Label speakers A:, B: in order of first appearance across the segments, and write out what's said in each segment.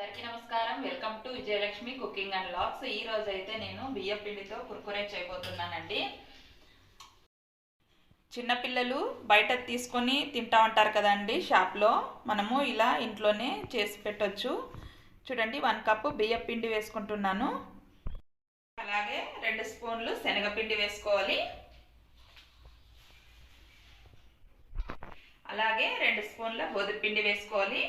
A: అందరికీ నమస్కారం. Welcome to Vijayalakshmi cooking and vlogs ఈ రోజు అయితే నేను బియ్య పిండితో కుర్కురే చేయబోతున్నానండి. చిన్నపిల్లలు బయట తీసుకొని తింటా ఉంటారు కదండి షాప్లో. మనము ఇలా ఇంట్లోనే చేసి పెట్టొచ్చు. చూడండి వన్ కప్పు బియ్య పిండి వేసుకుంటున్నాను. అలాగే రెండు స్పూన్లు శనగపిండి వేసుకోవాలి. అలాగే రెండు స్పూన్ల గోధుమ పిండి వేసుకోవాలి.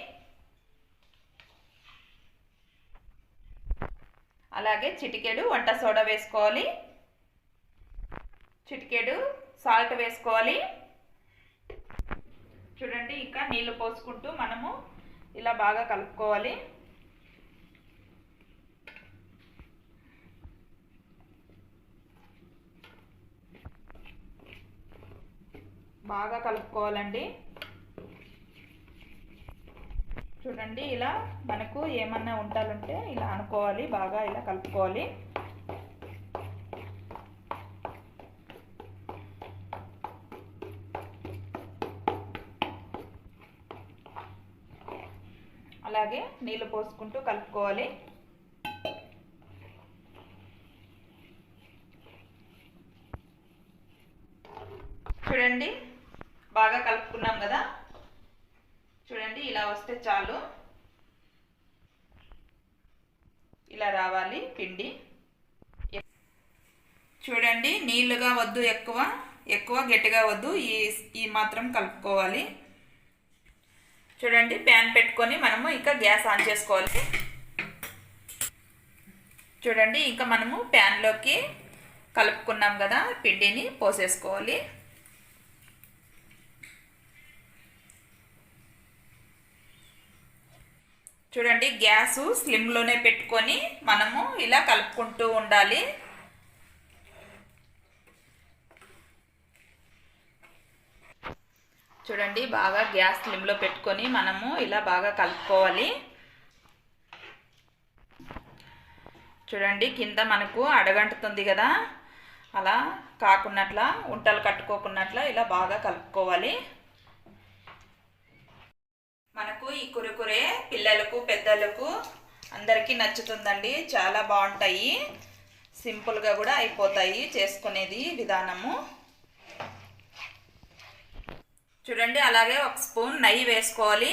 A: అలాగే చిటికెడు వంట సోడా వేసుకోవాలి. చిటికెడు సాల్ట్ వేసుకోవాలి. చూడండి ఇంకా నీళ్ళు పోసుకుంటూ మనము ఇలా బాగా కలుపుకోవాలి. బాగా కలుపుకోవాలండి. చూడండి ఇలా మనకు ఏమన్నా ఉండాలంటే ఇలా అనుకోవాలి బాగా ఇలా కలుపుకోవాలి. అలాగే నీళ్ళు పోసుకుంటూ కలుపుకోవాలి. చూడండి బాగా కలుపుకున్నాం కదా? చూడండి ఇలా వస్తే చాలు. ఇలా రావాలి పిండి. చూడండి నీళ్ళుగా వద్దు ఎక్కువ ఎక్కువ గట్టిగా వద్దు ఈ ఈ మాత్రం కలుపుకోవాలి. చూడండి ప్యాన్ పెట్టుకొని మనము ఇంకా గ్యాస్ ఆన్ చేసుకోవాలి. చూడండి ఇంకా మనము ప్యాన్లోకి కలుపుకున్నాం కదా పిండిని పోసేసుకోవాలి. చూడండి గ్యాసు స్లిమ్లోనే పెట్టుకొని మనము ఇలా కలుపుకుంటూ ఉండాలి. చూడండి బాగా గ్యాస్ స్లిమ్లో పెట్టుకొని మనము ఇలా బాగా కలుపుకోవాలి. చూడండి కింద మనకు అడగంటుతుంది కదా? అలా కాకున్నట్లా ఉంటలు కట్టుకోకున్నట్లా ఇలా బాగా కలుపుకోవాలి. మనకు ఈ కురుకురే పిల్లలకు పెద్దలకు అందరికీ నచ్చుతుందండి. చాలా బాగుంటాయి. సింపుల్గా కూడా అయిపోతాయి చేసుకునేది విధానము. చూడండి అలాగే ఒక స్పూన్ నెయ్యి వేసుకోవాలి.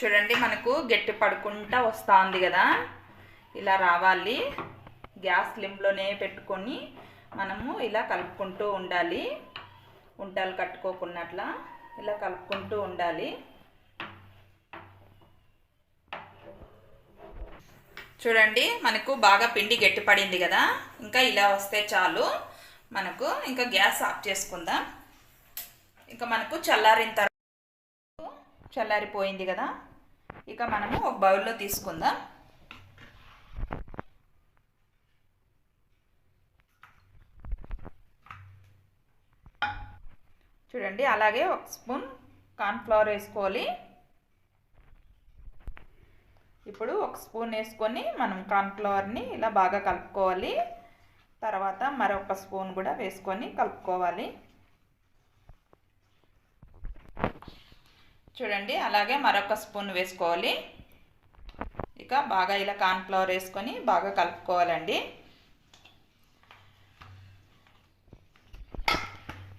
A: చూడండి మనకు గట్టి పడుకుంటా వస్తుంది కదా. ఇలా రావాలి. గ్యాస్ లింప్లోనే పెట్టుకొని మనము ఇలా కలుపుకుంటూ ఉండాలి. ఉంటలు కట్టుకోకున్నట్లా ఇలా కలుపుకుంటూ ఉండాలి. చూడండి మనకు బాగా పిండి గట్టి పడింది కదా. ఇంకా ఇలా వస్తే చాలు. మనకు ఇంకా గ్యాస్ ఆఫ్ చేసుకుందాం. ఇంకా మనకు చల్లారిన తర్వాత చల్లారిపోయింది కదా. ఇక మనము ఒక బౌల్లో తీసుకుందాం. చూడండి అలాగే ఒక స్పూన్ కార్న్ఫ్లవర్ వేసుకోవాలి. ఇప్పుడు ఒక స్పూన్ వేసుకొని మనం కార్న్ఫ్లవర్ని ఇలా బాగా కలుపుకోవాలి. తర్వాత మరొక స్పూన్ కూడా వేసుకొని కలుపుకోవాలి. చూడండి అలాగే మరొక స్పూన్ వేసుకోవాలి. ఇక బాగా ఇలా కార్న్ఫ్లవర్ వేసుకొని బాగా కలుపుకోవాలండి.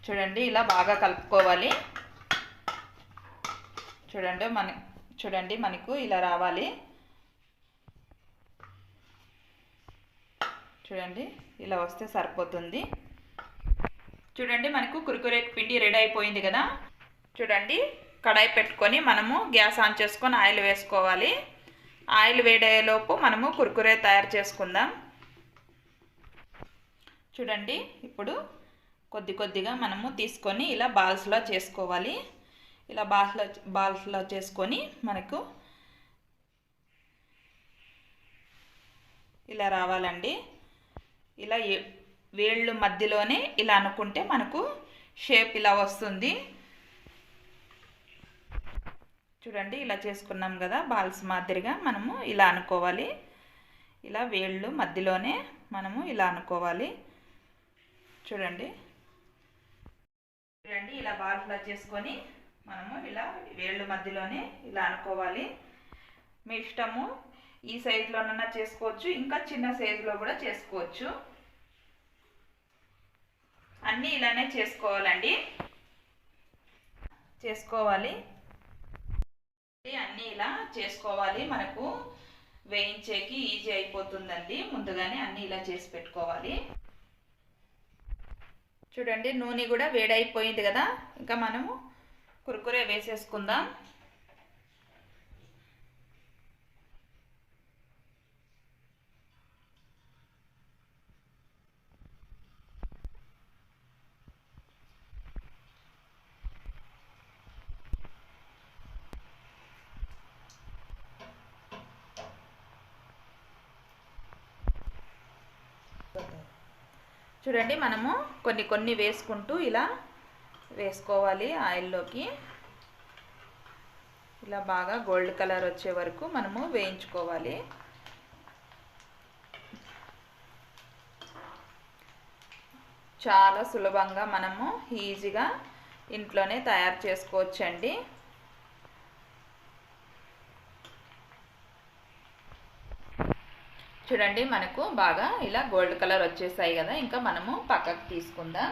A: చూడండి ఇలా బాగా కలుపుకోవాలి. చూడండి మన చూడండి మనకు ఇలా రావాలి. చూడండి ఇలా వస్తే సరిపోతుంది. చూడండి మనకు కురుకురే పిండి రెడీ అయిపోయింది కదా. చూడండి కడాయి పెట్టుకొని మనము గ్యాస్ ఆన్ చేసుకొని ఆయిల్ వేసుకోవాలి. ఆయిల్ వేడయ్యేలోపు మనము కురుకురే తయారు చేసుకుందాం. చూడండి ఇప్పుడు కొద్ది కొద్దిగా మనము తీసుకొని ఇలా బాల్స్లో చేసుకోవాలి. ఇలా బాల్స్లో బాల్స్లో చేసుకొని మనకు ఇలా రావాలండి. ఇలా వేళ్ళు మధ్యలోనే ఇలా అనుకుంటే మనకు షేప్ ఇలా వస్తుంది. చూడండి ఇలా చేసుకున్నాం కదా బాల్స్ మాదిరిగా మనము ఇలా అనుకోవాలి. ఇలా వేళ్ళు మధ్యలోనే మనము ఇలా అనుకోవాలి. చూడండి. చూడండి ఇలా బాల్లా చేసుకొని మనము ఇలా వేళ్ళ మధ్యలోనే ఇలా అనుకోవాలి. మీ ఇష్టము ఈ సైజులోనన్నా చేసుకోవచ్చు. ఇంకా చిన్న సైజులో కూడా చేసుకోవచ్చు. అన్నీ ఇలానే చేసుకోవాలండి. చేసుకోవాలి. అన్నీ ఇలా చేసుకోవాలి. మనకు వేయించేకి ఈజీ అయిపోతుందండి. ముందుగానే అన్నీ ఇలా చేసి పెట్టుకోవాలి. చూడండి నూనె కూడా వేడైపోయింది కదా. ఇంకా మనము కురుకురే వేసేసుకుందాం. చూడండి మనము కొన్ని కొన్ని వేసుకుంటూ ఇలా వేసుకోవాలి ఆయిల్లోకి. ఇలా బాగా గోల్డ్ కలర్ వచ్చే వరకు మనము వేయించుకోవాలి. చాలా సులభంగా మనము ఈజీగా ఇంట్లోనే తయారు చేసుకోవచ్చండి. చూడండి మనకు బాగా ఇలా గోల్డ్ కలర్ వచ్చేసాయి కదా ఇంకా మనము పక్కకు తీసుకుందాం.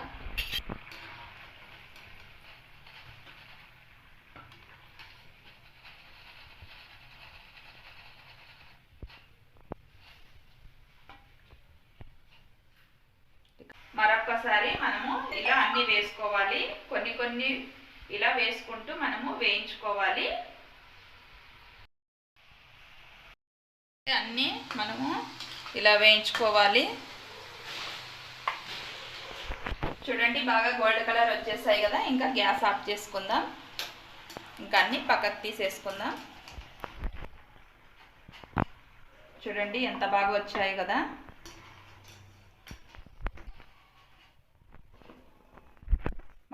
A: మరొకసారి మనము ఇలా అన్ని వేసుకోవాలి. కొన్ని కొన్ని ఇలా వేసుకుంటూ మనము వేయించుకోవాలి. అన్నీ మనము ఇలా వేయించుకోవాలి. చూడండి బాగా గోల్డ్ కలర్ వచ్చేసాయి కదా ఇంకా గ్యాస్ ఆఫ్ చేసుకుందాం. ఇంకా అన్నీ పక్కకు తీసేసుకుందాం. చూడండి ఎంత బాగా వచ్చాయి కదా.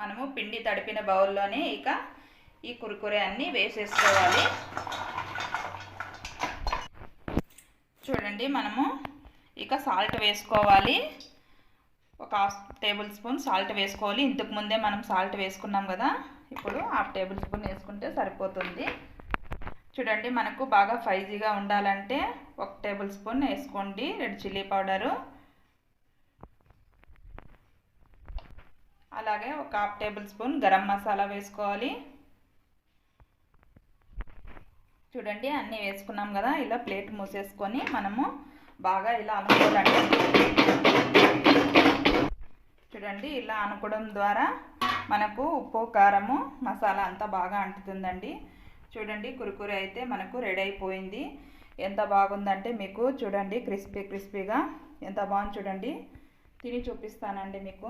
A: మనము పిండి తడిపిన బౌల్లోనే ఇక ఈ కురుకురే అన్నీ వేసేసుకోవాలి. చూడండి మనము ఇక సాల్ట్ వేసుకోవాలి. ఒక హాఫ్ టేబుల్ స్పూన్ సాల్ట్ వేసుకోవాలి. ఇంతకు ముందే మనం సాల్ట్ వేసుకున్నాం కదా ఇప్పుడు హాఫ్ టేబుల్ స్పూన్ వేసుకుంటే సరిపోతుంది. చూడండి మనకు బాగా ఫైజీగా ఉండాలంటే ఒక టేబుల్ స్పూన్ వేసుకోండి రెడ్ చిల్లీ పౌడరు అలాగే ఒక half table spoon garam masala వేసుకోవాలి. చూడండి అన్నీ వేసుకున్నాం కదా ఇలా ప్లేట్ మూసేసుకొని మనము బాగా ఇలా అనుకోవాలండి చూడండి ఇలా అనుకోవడం ద్వారా మనకు ఉప్పు కారము మసాలా అంతా బాగా అంటుతుందండి. చూడండి కురుకురే అయితే మనకు రెడీ అయిపోయింది. ఎంత బాగుందంటే మీకు చూడండి క్రిస్పీ క్రిస్పీగా ఎంత బాగుంది చూడండి. తిని చూపిస్తానండి మీకు.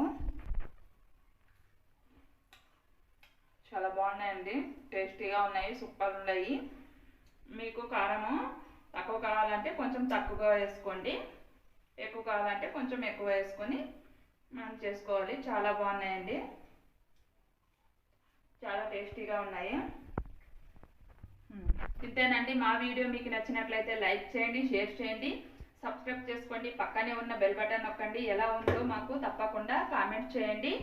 A: చాలా బాగున్నాయండి. టేస్టీగా ఉన్నాయి సూపర్ ఉన్నాయి. మీకు కారము తక్కువ కావాలంటే కొంచెం తక్కువగా వేసుకోండి. ఎక్కువ కావాలంటే కొంచెం ఎక్కువ వేసుకొని మనం చేసుకోవాలి. చాలా బాగున్నాయండి. చాలా టేస్టీగా ఉన్నాయి. ఇంతేనండి. మా వీడియో మీకు నచ్చినట్లయితే లైక్ చేయండి షేర్ చేయండి. సబ్స్క్రైబ్ చేసుకోండి. పక్కనే ఉన్న బెల్ బటన్ నొక్కండి. ఎలా ఉందో మాకు తప్పకుండా కామెంట్ చేయండి.